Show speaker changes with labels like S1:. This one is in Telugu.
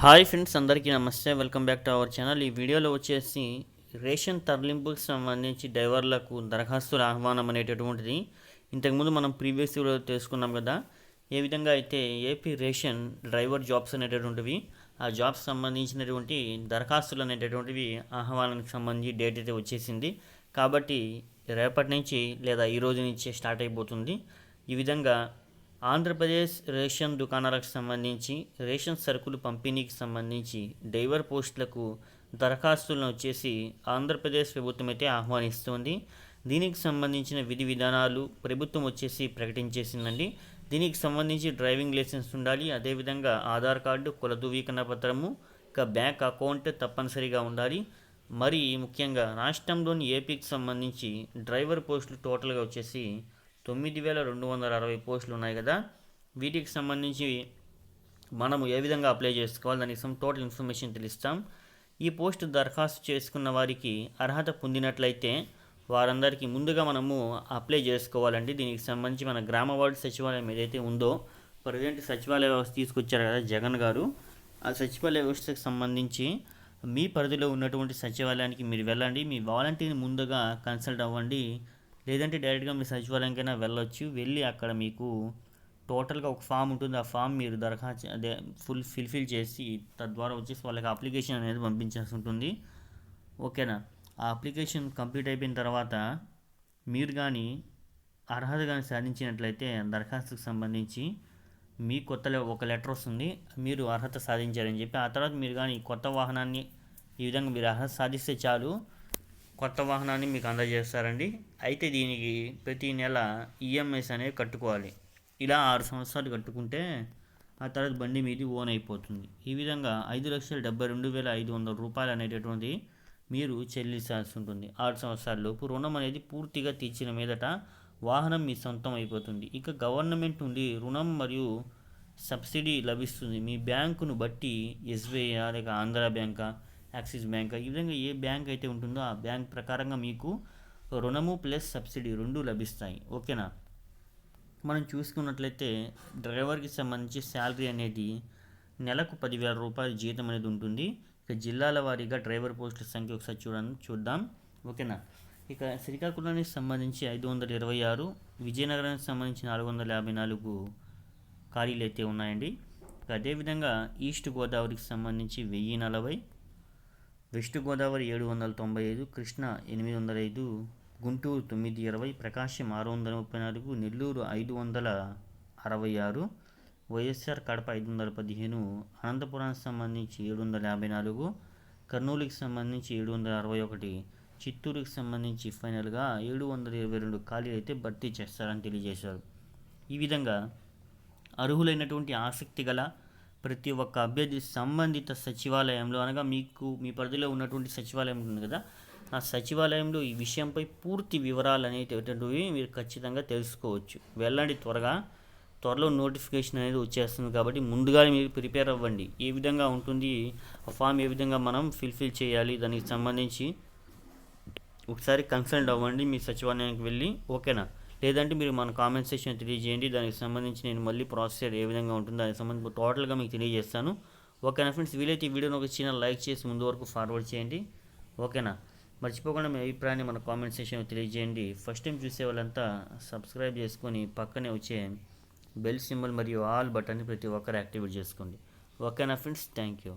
S1: హాయ్ ఫ్రెండ్స్ అందరికీ నమస్తే. Welcome back to our channel. ఈ వీడియోలో వచ్చేసి రేషన్ తరలింపుకు సంబంధించి డ్రైవర్లకు దరఖాస్తుల ఆహ్వానం అనేటటువంటిది. ఇంతకుముందు మనం ప్రీవియస్ వీడియో తెలుసుకున్నాం కదా. ఏ విధంగా అయితే ఏపీ రేషన్ డ్రైవర్ జాబ్స్ అనేటటువంటివి ఆ జాబ్స్ సంబంధించినటువంటి దరఖాస్తులు అనేటటువంటివి ఆహ్వానానికి సంబంధించి డేట్ అయితే వచ్చేసింది. కాబట్టి రేపటి నుంచి లేదా ఈ రోజు నుంచే స్టార్ట్ అయిపోతుంది. ఈ విధంగా ఆంధ్రప్రదేశ్ రేషన్ దుకాణాలకు సంబంధించి రేషన్ సరుకులు పంపిణీకి సంబంధించి డ్రైవర్ పోస్టులకు దరఖాస్తులను వచ్చేసి ఆంధ్రప్రదేశ్ ప్రభుత్వం అయితే ఆహ్వానిస్తుంది. దీనికి సంబంధించిన విధి విధానాలు ప్రభుత్వం వచ్చేసి ప్రకటించేసిందండి. దీనికి సంబంధించి డ్రైవింగ్ లైసెన్స్ ఉండాలి అదేవిధంగా ఆధార్ కార్డు కుల ధృవీకరణ పత్రము ఇక బ్యాంక్ అకౌంట్ తప్పనిసరిగా ఉండాలి. మరి ముఖ్యంగా రాష్ట్రంలోని ఏపీకి సంబంధించి డ్రైవర్ పోస్టులు టోటల్గా వచ్చేసి తొమ్మిది వేల రెండు వందల అరవై పోస్టులు ఉన్నాయి కదా. వీటికి సంబంధించి మనము ఏ విధంగా అప్లై చేసుకోవాలి? దానికి some టోటల్ ఇన్ఫర్మేషన్ తెలుస్తాం. ఈ పోస్ట్ దరఖాస్తు చేసుకున్న వారికి అర్హత పొందినట్లయితే వారందరికీ ముందుగా మనము అప్లై చేసుకోవాలండి. దీనికి సంబంధించి మన గ్రామ వార్డు సచివాలయం ఏదైతే ఉందో ప్రజెంట్ సచివాలయ వ్యవస్థ తీసుకొచ్చారు కదా జగన్ గారు. ఆ సచివాలయ వ్యవస్థకు సంబంధించి మీ పరిధిలో ఉన్నటువంటి సచివాలయానికి మీరు వెళ్ళండి. మీ వాలంటీర్ని ముందుగా కన్సల్ట్ అవ్వండి. లేదంటే డైరెక్ట్గా మీ సచివాలయంకైనా వెళ్ళొచ్చు. వెళ్ళి అక్కడ మీకు టోటల్గా ఒక ఫామ్ ఉంటుంది. ఆ ఫామ్ మీరు దరఖాస్తు అదే ఫుల్ ఫిల్ఫిల్ చేసి తద్వారా వచ్చేసి వాళ్ళకి అప్లికేషన్ అనేది పంపించాల్సి ఉంటుంది. ఓకేనా? ఆ అప్లికేషన్ కంప్లీట్ అయిపోయిన తర్వాత మీరు కానీ అర్హత కానీ సాధించినట్లయితే దరఖాస్తుకు సంబంధించి మీ కొత్త లె- ఒక లెటర్ వస్తుంది. మీరు అర్హత సాధించారని చెప్పి ఆ తర్వాత మీరు కానీ కొత్త వాహనాన్ని ఈ విధంగా మీరు అర్హత సాధిస్తే చాలు. కొత్త వాహనాన్ని మీకు అందజేస్తారండి. అయితే దీనికి ప్రతి నెల ఈఎంఐస్ అనేవి కట్టుకోవాలి. ఇలా ఆరు సంవత్సరాలు కట్టుకుంటే ఆ తర్వాత బండి మీది ఓన్ అయిపోతుంది. ఈ విధంగా ఐదు లక్షల డెబ్బై రెండు వేల ఐదు వందల రూపాయలు అనేటటువంటి మీరు చెల్లించాల్సి ఉంటుంది ఆరు సంవత్సరాలలోపు రుణం అనేది పూర్తిగా తీర్చిన మీదట వాహనం మీ సొంతం అయిపోతుంది. ఇక గవర్నమెంట్ నుండి రుణం మరియు సబ్సిడీ లభిస్తుంది. మీ బ్యాంకును బట్టి ఎస్బీఐ లేక ఆంధ్ర బ్యాంకా యాక్సిస్ బ్యాంక్. ఈ విధంగా ఏ బ్యాంక్ అయితే ఉంటుందో ఆ బ్యాంక్ ప్రకారంగా మీకు రుణము ప్లస్ సబ్సిడీ రెండు లభిస్తాయి. ఓకేనా? మనం చూసుకున్నట్లయితే డ్రైవర్కి సంబంధించి శాలరీ అనేది నెలకు పదివేల రూపాయల జీతం అనేది ఉంటుంది. ఇక జిల్లాల వారీగా డ్రైవర్ పోస్టుల సంఖ్య ఒకసారి చూడండి చూద్దాం. ఓకేనా? ఇక శ్రీకాకుళానికి సంబంధించి ఐదు వందల ఇరవై ఆరు విజయనగరానికి సంబంధించి నాలుగు వందల యాభై నాలుగు ఖాళీలు అయితే ఉన్నాయండి. అదేవిధంగా ఈస్ట్ గోదావరికి సంబంధించి వెయ్యి నలభై వెస్ట్ గోదావరి ఏడు వందల తొంభై ఐదు కృష్ణ ఎనిమిది వందల ఐదు గుంటూరు తొమ్మిది ఇరవై ప్రకాశం ఆరు వందల ముప్పై నాలుగు నెల్లూరు ఐదు వందల అరవై ఆరు వైఎస్ఆర్ కడప ఐదు వందల పదిహేను అనంతపురానికి సంబంధించి ఏడు వందల యాభై నాలుగు కర్నూలుకి సంబంధించి ఏడు వందల అరవై ఒకటి చిత్తూరుకి సంబంధించి ఫైనల్గా ఏడు వందల ఇరవై రెండు ఖాళీలు అయితే భర్తీ చేస్తారని తెలియజేశారు. ఈ విధంగా అర్హులైనటువంటి ఆసక్తి గల ప్రతి ఒక్క అభ్యర్థి సంబంధిత సచివాలయంలో అనగా మీకు మీ పరిధిలో ఉన్నటువంటి సచివాలయం ఉంటుంది కదా ఆ సచివాలయంలో ఈ విషయంపై పూర్తి వివరాలు అనేటటువంటివి మీరు ఖచ్చితంగా తెలుసుకోవచ్చు. వెళ్ళండి త్వరగా. త్వరలో నోటిఫికేషన్ అనేది వచ్చేస్తుంది కాబట్టి ముందుగానే మీరు ప్రిపేర్ అవ్వండి. ఏ విధంగా ఉంటుంది ఆ ఫామ్ ఏ విధంగా మనం ఫిల్ఫిల్ చేయాలి దానికి సంబంధించి ఒకసారి కన్సల్ట్ అవ్వండి మీ సచివాలయానికి వెళ్ళి. ఓకేనా? లేదంటే మీరు మన కామెంట్ సెక్షన్ తెలియజేయండి. దానికి సంబంధించి నేను మళ్ళీ ప్రాసెసర్ ఏ విధంగా ఉంటుందో దానికి సంబంధించి టోటల్గా మీకు తెలియజేస్తాను. ఓకేనా ఫ్రెండ్స్ వీలైతే ఈ వీడియోని ఒక చిన్న లైక్ చేసి ముందు వరకు ఫార్వర్డ్ చేయండి. ఓకేనా? మర్చిపోకుండా మీ అభిప్రాయాన్ని మన కామెంట్ సెక్షన్లో తెలియజేయండి. ఫస్ట్ టైం చూసే వాళ్ళంతా సబ్స్క్రైబ్ చేసుకొని పక్కనే వచ్చే బెల్ సింబల్ మరియు ఆల్ బటన్ని ప్రతి ఒక్కరు యాక్టివేట్ చేసుకోండి. ఓకేనా ఫ్రెండ్స్ థ్యాంక్ యూ